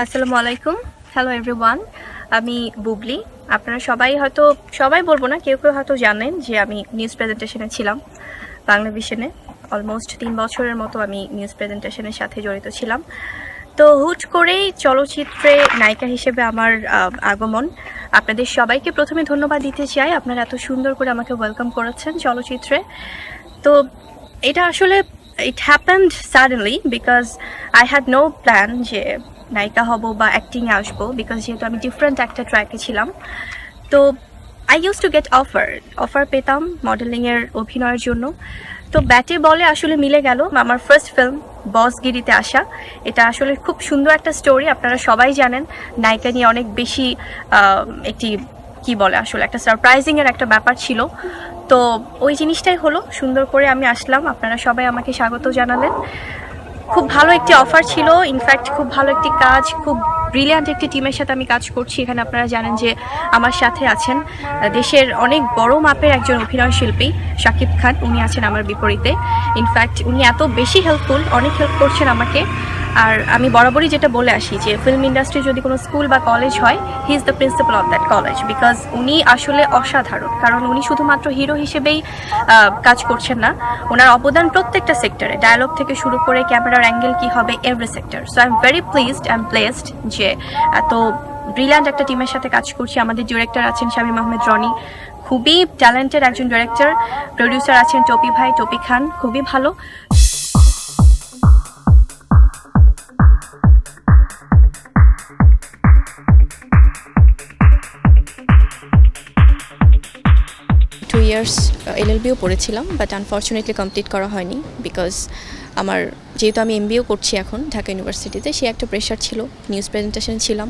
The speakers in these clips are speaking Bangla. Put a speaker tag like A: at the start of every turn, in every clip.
A: আসসালামু আলাইকুম। হ্যালো এভরিওয়ান আমি বুবলি। আপনারা সবাই হয়তো, সবাই বলব না, কেউ কেউ হয়তো জানেন যে আমি নিউজ প্রেজেন্টেশনে ছিলাম বাংলা অলমোস্ট তিন বছরের মতো আমি নিউজ প্রেজেন্টেশনের সাথে জড়িত ছিলাম। তো হুট করেই চলচ্চিত্রে নায়িকা হিসেবে আমার আগমন। আপনাদের সবাইকে প্রথমে ধন্যবাদ দিতে চাই। আপনারা এত সুন্দর করে আমাকে ওয়েলকাম করেছেন চলচ্চিত্রে। তো এটা আসলে it happened suddenly because I had no plan যে নায়িকা হব বা অ্যাক্টিংয়ে আসব বিকজ যেহেতু আমি ডিফারেন্ট একটা ট্র্যাকে ছিলাম। তো I use to get offer offer পেতাম মডেলিংয়ের অভিনয়ের জন্য। তো ব্যাটে বলে আসলে মিলে গেল। আমার ফার্স্ট ফিল্ম বসগিরিতে আসা। এটা আসলে খুব সুন্দর একটা স্টোরি আপনারা সবাই জানেন। নায়িকা নিয়ে অনেক বেশি একটি কি বলে আসলে, একটা সারপ্রাইজিংয়ের একটা ব্যাপার ছিল। তো ওই জিনিসটাই হলো। সুন্দর করে আমি আসলাম। আপনারা সবাই আমাকে স্বাগত জানালেন। খুব ভালো একটি অফার ছিল। ইনফ্যাক্ট খুব ভালো একটি কাজ, খুব ব্রিলিয়ান্ট একটি টিমের সাথে আমি কাজ করছি। এখানে আপনারা জানেন যে আমার সাথে আছেন দেশের অনেক বড় মাপের একজন অভিনয় শিল্পী, শাকিব খান। উনি আছেন আমার বিপরীতে। ইনফ্যাক্ট উনি এত বেশি হেল্পফুল অনেক হেল্প করছেন আমাকে। আর আমি বরাবরই যেটা বলে আসি যে ফিল্ম ইন্ডাস্ট্রি যদি কোনো স্কুল বা কলেজ হয় he is the principal of that college because উনি আসলে অসাধারণ। কারণ উনি শুধুমাত্র হিরো হিসেবেই কাজ করছেন না। ওনার অবদান প্রত্যেকটা সেক্টরে ডায়ালগ থেকে শুরু করে ক্যামেরার অ্যাঙ্গেল কি হবে every sector so I am very pleased I am placed যে এত ব্রিলিয়ান্ট একটা টিমের সাথে কাজ করছি। আমাদের ডিরেক্টর আছেন শামীম আহমেদ রনি। খুবই ট্যালেন্টেড একজন ডিরেক্টর প্রডিউসার আছেন টপি ভাই, টপি খান। খুবই ভালো।
B: ইয়ার্স এলএলবিও পড়েছিলাম বাট আনফর্চুনেটলি কমপ্লিট করা হয়নি বিকজ আমার, যেহেতু আমি এমবিও করছি এখন ঢাকা ইউনিভার্সিটিতে সে একটা প্রেশার ছিল নিউজ প্রেজেন্টেশন ছিলাম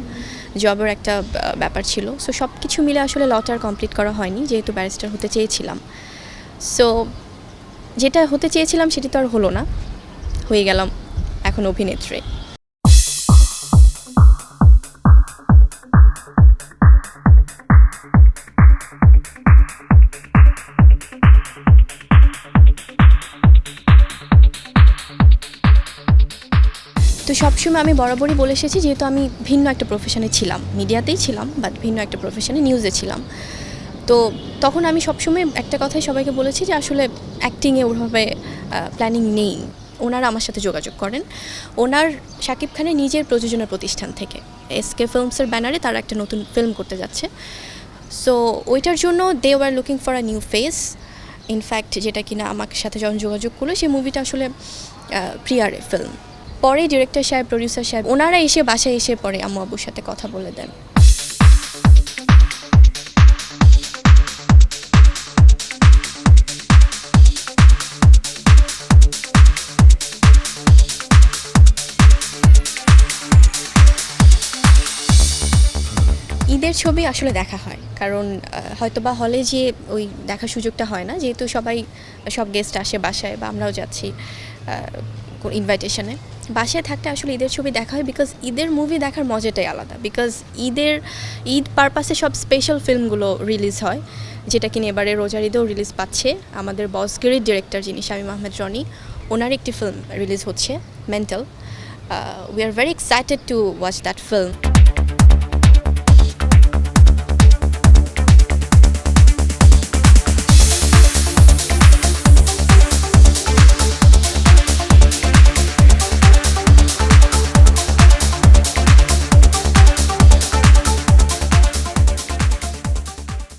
B: জবের একটা ব্যাপার ছিল সো সব কিছু মিলে আসলে লটার কমপ্লিট করা হয়নি, যেহেতু ব্যারিস্টার হতে চেয়েছিলাম। সো যেটা হতে চেয়েছিলাম সেটি তো আর হলো না, হয়ে গেলাম এখন অভিনেত্রী। তো সবসময় আমি বরাবরই বলে এসেছি যেহেতু আমি ভিন্ন একটা প্রফেশনে ছিলাম। মিডিয়াতেই ছিলাম বাট ভিন্ন একটা প্রফেশনে নিউজে ছিলাম। তো তখন আমি সবসময় একটা কথাই সবাইকে বলেছি যে আসলে অ্যাক্টিংয়ে ওভাবে প্ল্যানিং নেই। ওনারা আমার সাথে যোগাযোগ করেন। ওনার শাকিব খানের নিজের প্রযোজনা প্রতিষ্ঠান থেকে। এসকে ফিল্মসের ব্যানারে তারা একটা নতুন ফিল্ম করতে যাচ্ছে। সো ওইটার জন্য they were looking for a new face in fact যেটা কিনা আমার সাথে যখন যোগাযোগ করল সেই মুভিটা আসলে প্রিয়ারে ফিল্ম পরে ডিরেক্টর সাহেব প্রডিউসার সাহেব ওনারা এসে বাসায় এসে পরে আম্মু আব্বুর সাথে কথা বলে দেন। ঈদের ছবি আসলে দেখা হয় কারণ আহ, হয়তোবা হলে যে ওই দেখার সুযোগটা হয় না যেহেতু সবাই সব গেস্ট আসে বাসায় বা আমরাও যাচ্ছি ইনভাইটেশনে বাসায় থাকতে আসলে ঈদের ছবি দেখা হয় বিকজ ঈদের মুভি দেখার মজাটাই আলাদা। বিকজ ঈদের, ঈদ পারপাসে সব স্পেশাল ফিল্মগুলো রিলিজ হয়, যেটা কিনে এবারে রোজার ঈদেও রিলিজ পাচ্ছে। আমাদের বসগিরির ডিরেক্টর যিনি শামীম আহমেদ রনি, ওনার একটি ফিল্ম রিলিজ হচ্ছে mental we are very excited to watch that film